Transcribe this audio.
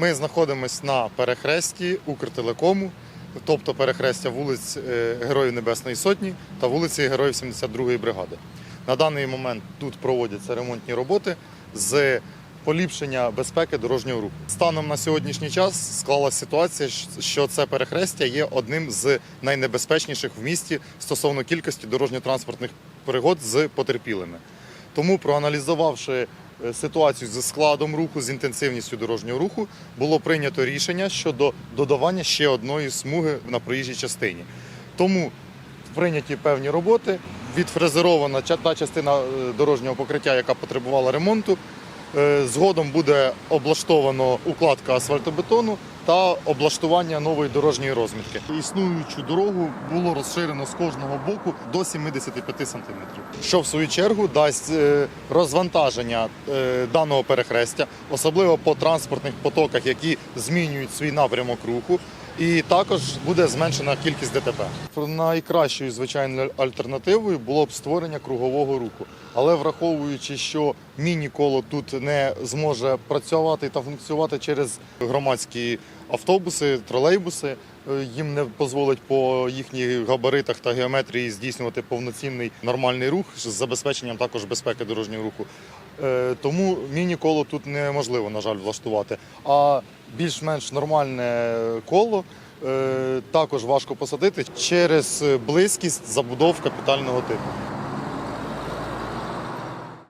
Ми знаходимося на перехресті Укртелекому, тобто перехрестя вулиць е, Героїв Небесної Сотні та вулиці Героїв 72-ї бригади. На даний момент тут проводяться ремонтні роботи з поліпшення безпеки дорожнього руху. Станом на сьогоднішній час склалася ситуація, що це перехрестя є одним з найнебезпечніших в місті стосовно кількості дорожньо-транспортних пригод з потерпілими. Тому, проаналізувавши ситуацію зі складом руху, з інтенсивністю дорожнього руху, було прийнято рішення щодо додавання ще одної смуги на проїжджій частині. Тому прийняті певні роботи, відфрезерована та частина е, дорожнього покриття, яка потребувала ремонту. Е, Згодом буде облаштовано укладка асфальтобетону та облаштування нової дорожньої розмітки. Існуючу дорогу було розширено з кожного боку до 75 см, що в свою чергу дасть е, розвантаження е, даного перехрестя, особливо по транспортних потоках, які змінюють свій напрямок руху. І також буде зменшена кількість ДТП. Найкращою звичайною альтернативою було б створення кругового руху. Але враховуючи, що міні-коло тут не зможе працювати та функціонувати через громадські автобуси, тролейбуси, е, їм не дозволить по їхніх габаритах та геометрії здійснювати повноцінний нормальний рух з забезпеченням також безпеки дорожнього руху. Е, Тому міні-коло тут неможливо, на жаль, влаштувати. А більш-менш нормальне коло е, також важко посадити через близькість забудов капітального типу.